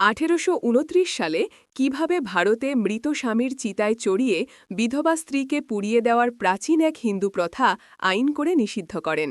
আঠেরোশো উনত্রিশ সালে কীভাবে ভারতে মৃত স্বামীর চিতায় চড়িয়ে বিধবা স্ত্রীকে পুড়িয়ে দেওয়ার প্রাচীন এক হিন্দু প্রথা আইন করে নিষিদ্ধ করেন।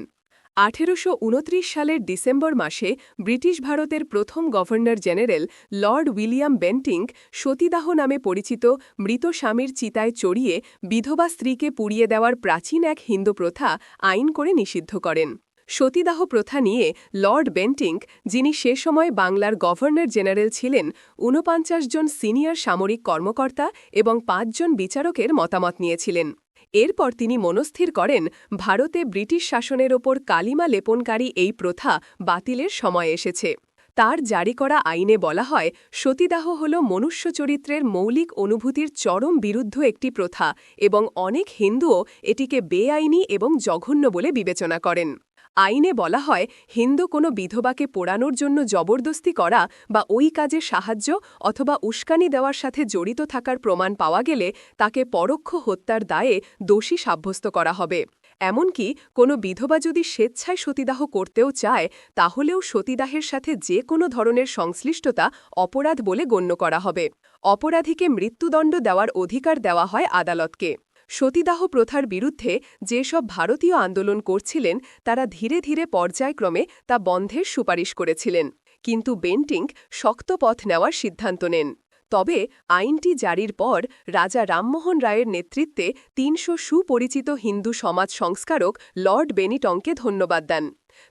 আঠেরোশো উনত্রিশ সালের ডিসেম্বর মাসে ব্রিটিশ ভারতের প্রথম governor general lord William Bentinck সতীদাহ নামে পরিচিত মৃত স্বামীর চিতায় চড়িয়ে বিধবা স্ত্রীকে পুড়িয়ে দেওয়ার প্রাচীন এক হিন্দু প্রথা আইন করে নিষিদ্ধ করেন। সতীদাহ প্রথা নিয়ে লর্ড বেন্টিংক যিনি সে সময় বাংলার গভর্নর জেনারেল ছিলেন, ঊনপঞ্চাশ জন সিনিয়র সামরিক কর্মকর্তা এবং পাঁচজন বিচারকের মতামত নিয়েছিলেন। এরপর তিনি মনস্থির করেন, ভারতে ব্রিটিশ শাসনের ওপর কালিমা লেপনকারী এই প্রথা বাতিলের সময় এসেছে। তার জারি করা আইনে বলা হয়, সতীদাহ হল মনুষ্য চরিত্রের মৌলিক অনুভূতির চরম বিরুদ্ধ একটি প্রথা এবং অনেক হিন্দুও এটিকে বেআইনি এবং জঘন্য বলে বিবেচনা করেন। আইনে বলা হয়, হিন্দু কোনো বিধবাকে পোড়ানোর জন্য জবরদস্তি করা বা ওই কাজে সাহায্য অথবা উস্কানি দেওয়ার সাথে জড়িত থাকার প্রমাণ পাওয়া গেলে তাকে পরোক্ষ হত্যার দায়ে দোষী সাব্যস্ত করা হবে। এমনকি কোনো বিধবা যদি স্বেচ্ছায় সতীদাহ করতেও চায়, তাহলেও সতীদাহের সাথে যে কোনো ধরনের সংশ্লিষ্টতা অপরাধ বলে গণ্য করা হবে। অপরাধীকে মৃত্যুদণ্ড দেওয়ার অধিকার দেওয়া হয় আদালতকে। সতীদাহ প্রথার বিরুদ্ধে যেসব ভারতীয় আন্দোলন করছিলেন, তারা ধীরে ধীরে পর্যায়ক্রমে তা বন্ধের সুপারিশ করেছিলেন। কিন্তু বেন্টিং শক্ত পথ নেওয়ার সিদ্ধান্ত নেন। তবে আইনটি জারির পর রাজা রামমোহন রায়ের নেতৃত্বে তিনশো সুপরিচিত হিন্দু সমাজ সংস্কারক লর্ড বেনিটংকে ধন্যবাদ দেন।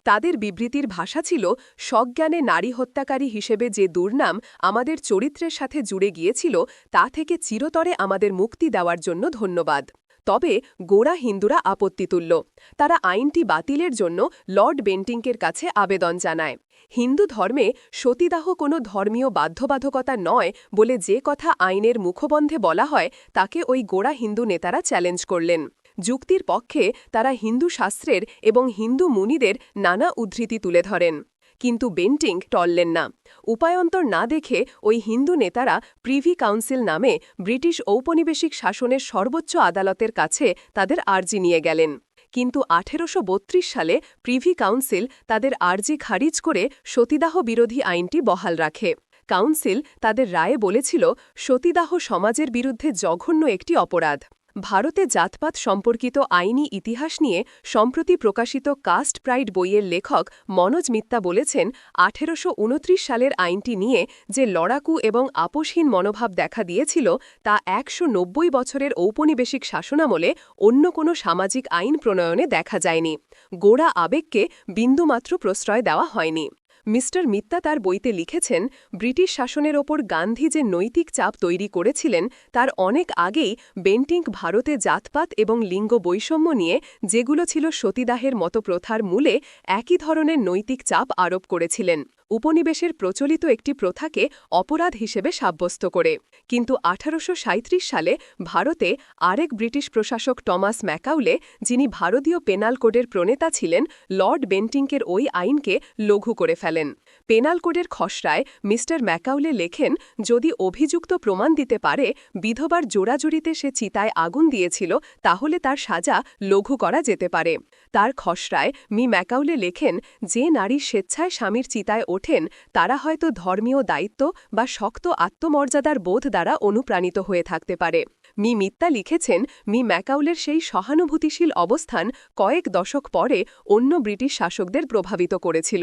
তাদের বিবৃতির ভাষা ছিল, সজ্ঞানে নারী হত্যাকারী হিসেবে যে দুর্নাম আমাদের চরিত্রের সাথে জুড়ে গিয়েছিল, তা থেকে চিরতরে আমাদের মুক্তি দেওয়ার জন্য ধন্যবাদ। তবে গোড়া হিন্দুরা আপত্তি তুলল তারা আইনটি বাতিলের জন্য লর্ড বেন্টিংকের কাছে আবেদন জানায়। হিন্দু ধর্মে সতীদাহ কোনো ধর্মীয় বাধ্যবাধকতা নয় বলে যে কথা আইনের মুখবন্ধে বলা হয়, তাকে ওই গোড়া হিন্দু নেতারা চ্যালেঞ্জ করলেন। যুক্তির পক্ষে তারা হিন্দু শাস্ত্রের এবং হিন্দু মুনিদের নানা উদ্ধৃতি তুলে ধরেন। কিন্তু বেন্টিং টললেন না। উপায়ন্তর না দেখে ওই হিন্দু নেতারা প্রিভি কাউন্সিল নামে ব্রিটিশ ঔপনিবেশিক শাসনের সর্বোচ্চ আদালতের কাছে তাদের আর্জি নিয়ে গেলেন। কিন্তু আঠেরোশো বত্রিশ সালে প্রিভি কাউন্সিল তাদের আর্জি খারিজ করে সতীদাহ বিরোধী আইনটি বহাল রাখে। কাউন্সিল তাদের রায়ে বলেছিল, সতীদাহ সমাজের বিরুদ্ধে জঘন্য একটি অপরাধ। ভারতে জাতপাত সম্পর্কিত আইনি ইতিহাস নিয়ে সম্প্রতি প্রকাশিত কাস্ট প্রাইড বইয়ের লেখক মনোজ মিত্তা বলেছেন, আঠেরোশো উনত্রিশ সালের আইনটি নিয়ে যে লড়াকু এবং আপোষহীন মনোভাব দেখা দিয়েছিল, তা একশো নব্বই বছরের ঔপনিবেশিক শাসনামলে অন্য কোনো সামাজিক আইন প্রণয়নে দেখা যায়নি। গোড়া আবেগকে বিন্দুমাত্র প্রশ্রয় দেওয়া হয়নি। মিস্টার মিত্তা তার বইতে লিখেছেন, ব্রিটিশ শাসনের ওপর গান্ধী যে নৈতিক চাপ তৈরি করেছিলেন, তার অনেক আগেই বেন্টিংক ভারতে জাতপাত এবং লিঙ্গ বৈষম্য নিয়ে যেগুলো ছিল সতীদাহের মতো প্রথার মূলে একই ধরনের নৈতিক চাপ আরোপ করেছিলেন। উপনিবেশের প্রচলিত একটি প্রথাকে অপরাধ হিসেবে সাব্যস্ত করে। কিন্তু আঠারোশো সাঁইত্রিশ সালে ভারতে আরেক ব্রিটিশ প্রশাসক টমাস ম্যাকাউলে, যিনি ভারতীয় পেনাল কোডের প্রণেতা ছিলেন, লর্ড বেন্টিংকের ওই আইনকে লঘু করে ফেলেন। পেনাল কোডের খসড়ায় মিস্টার ম্যাকাউলে লেখেন, যদি অভিযুক্ত প্রমাণ দিতে পারে, বিধবার জোড়াজুড়িতে সে চিতায় আগুন দিয়েছিল, তাহলে তার সাজা লঘু করা যেতে পারে। তার খসড়ায় মি ম্যাকাউলে লেখেন, যে নারী স্বেচ্ছায় স্বামীর চিতায় ওঠেন, তারা হয়তো ধর্মীয় দায়িত্ব বা শক্ত আত্মমর্যাদার বোধ দ্বারা অনুপ্রাণিত হয়ে থাকতে পারে। মি মিত্তা লিখেছেন, মি ম্যাকাউলের সেই সহানুভূতিশীল অবস্থান কয়েক দশক পরে অন্য ব্রিটিশ শাসকদের প্রভাবিত করেছিল।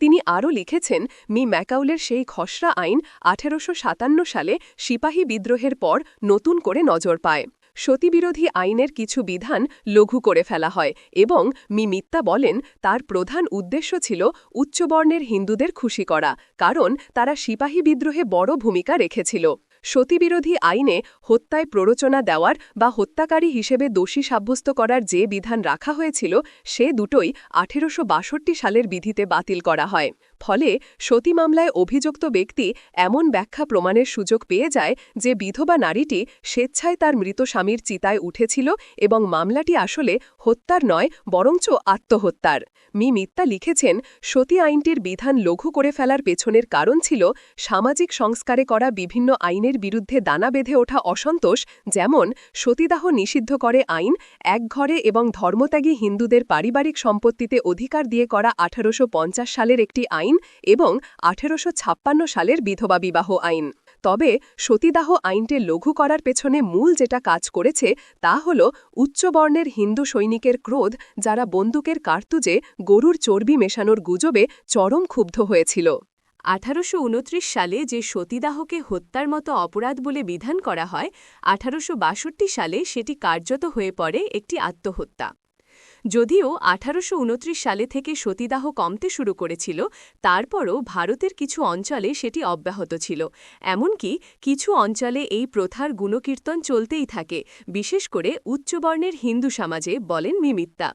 তিনি আরও লিখেছেন, মি ম্যাকাউলের সেই খসড়া আইন আঠেরোশো সাতান্ন সালে সিপাহী বিদ্রোহের পর নতুন করে নজর পায়। সতীবিরোধী আইনের কিছু বিধান লঘু করে ফেলা হয় এবং মি মিত্তা বলেন, তার প্রধান উদ্দেশ্য ছিল উচ্চবর্ণের হিন্দুদের খুশি করা, কারণ তারা সিপাহী বিদ্রোহে বড় ভূমিকা রেখেছিল। সতীবিরোধী আইনে হত্যায় প্ররোচনা দেওয়ার বা হত্যাকারী হিসেবে দোষী সাব্যস্ত করার যে বিধান রাখা হয়েছিল, সে দুটোই আঠেরোশো বাষট্টি সালের বিধিতে বাতিল করা হয়। ফলে সতী মামলায় অভিযুক্ত ব্যক্তি এমন ব্যাখ্যা প্রমাণের সুযোগ পেয়ে যায় যে বিধবা নারীটি স্বেচ্ছায় তার মৃত স্বামীর চিতায় উঠেছিল এবং মামলাটি আসলে হত্যার নয়, বরঞ্চ আত্মহত্যার। মি. মিত্তা লিখেছেন, সতী আইনটির বিধান লঘু করে ফেলার পেছনের কারণ ছিল সামাজিক সংস্কারে করা বিভিন্ন আইনের বিরুদ্ধে দানা বেঁধে ওঠা অসন্তোষ, যেমন সতীদাহ নিষিদ্ধ করে আইন, এক ঘরে এবং ধর্মত্যাগী হিন্দুদের পারিবারিক সম্পত্তিতে অধিকার দিয়ে করা আঠারোশো পঞ্চাশ সালের একটি আইন আইন এবং আঠেরোশ ছাপ্পান্ন সালের বিধবা বিবাহ আইন। তবে সতীদাহ আইনটে লঘু করার পেছনে মূল যেটা কাজ করেছে তা হল উচ্চবর্ণের হিন্দু সৈনিকের ক্রোধ, যারা বন্দুকের কার্তুজে গরুর চর্বি মেশানোর গুজবে চরম ক্ষুব্ধ হয়েছিল। আঠারোশ উনত্রিশ সালে যে সতীদাহকে হত্যার মতো অপরাধ বলে বিধান করা হয়, আঠারোশ বাষট্টি সালে সেটি কার্যত হয়ে পড়ে একটি আত্মহত্যা। যদিও আঠারোশো উনত্রিশ সালে থেকে সতীদাহ কমতে শুরু করেছিল, তারপরও ভারতের কিছু অঞ্চলে সেটি অব্যাহত ছিল। এমনকি কিছু অঞ্চলে এই প্রথার গুণকীর্তন চলতেই থাকে, বিশেষ করে উচ্চবর্ণের হিন্দু সমাজে, বলেন মিমিত্তা।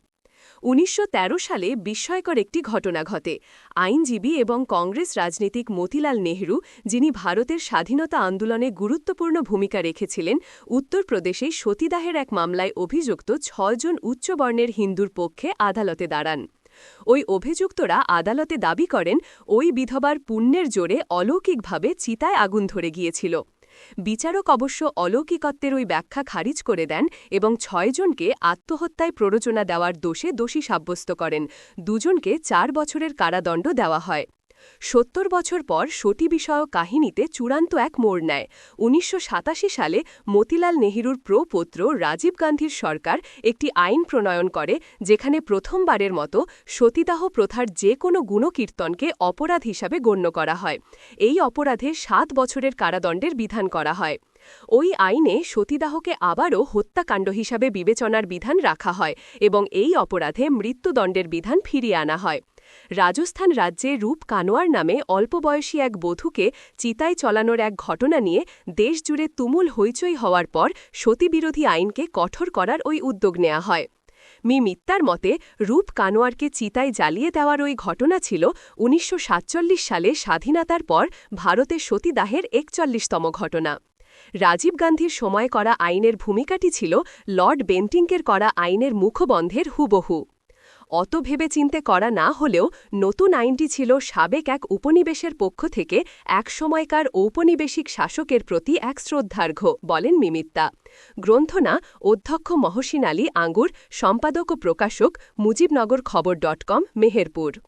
উনিশশো তেরো সালে বিস্ময়কর একটি ঘটনা ঘটে। আইনজীবী এবং কংগ্রেস রাজনীতিক মতিলাল নেহরু, যিনি ভারতের স্বাধীনতা আন্দোলনে গুরুত্বপূর্ণ ভূমিকা রেখেছিলেন, উত্তরপ্রদেশে সতীদাহের এক মামলায় অভিযুক্ত ছজন উচ্চবর্ণের হিন্দুর পক্ষে আদালতে দাঁড়ান। ওই অভিযুক্তরা আদালতে দাবি করেন, ওই বিধবার পুণ্যের জোরে অলৌকিকভাবে চিতায় আগুন ধরে গিয়েছিল। বিচারক অবশ্য অলৌকিকত্বের ওই ব্যাখ্যা খারিজ করে দেন এবং ছয়জনকে আত্মহত্যায় প্ররোচনা দেওয়ার দোষে দোষী সাব্যস্ত করেন। দুজনকে চার বছরের কারাদণ্ড দেওয়া হয়। সত্তর বছর পর সতী বিষয়ক কাহিনীতে চূড়ান্ত এক মোড় নেয়। উনিশশো সাতাশি সালে মতিলাল নেহরুর প্রপৌত্র রাজীব গান্ধীর সরকার একটি আইন প্রণয়ন করে, যেখানে প্রথমবারের মতো সতীদাহ প্রথার যে কোনো গুণকীর্তনকে অপরাধ হিসাবে গণ্য করা হয়। এই অপরাধে সাত বছরের কারাদণ্ডের বিধান করা হয়। ওই আইনে সতীদাহকে আবারও হত্যাকাণ্ড হিসাবে বিবেচনার বিধান রাখা হয় এবং এই অপরাধে মৃত্যুদণ্ডের বিধান ফিরিয়ে আনা হয়। রাজস্থান রাজ্যে রূপ কানোয়ার নামে অল্প বয়সী এক বধূকে চিতায় চলানোর এক ঘটনা নিয়ে দেশজুড়ে তুমুল হইচই হওয়ার পর সতীবিরোধী আইনকে কঠোর করার ওই উদ্যোগ নেওয়া হয়। মি মিত্তার মতে, রূপ কানোয়ারকে চিতায় জ্বালিয়ে দেওয়ার ওই ঘটনা ছিল উনিশশো সাতচল্লিশ সালে স্বাধীনতার পর ভারতে সতীদাহের একচল্লিশতম ঘটনা। রাজীব গান্ধীর সময় করা আইনের ভূমিকাটি ছিল লর্ড বেন্টিংকের করা আইনের মুখবন্ধের হুবহু। অত ভেবে চিনতে করা না হলেও নতুন আইনটি ছিল সাবেক এক উপনিবেশের পক্ষ থেকে এক সময়কার ঔপনিবেশিক শাসকের প্রতি এক শ্রদ্ধার্ঘ, বলেন মিমিত্তা গ্রন্থনা অধ্যক্ষ মহসিন আলী আঙ্গুর, সম্পাদক ও প্রকাশক মুজিবনগর খবর ডট কম, মেহেরপুর।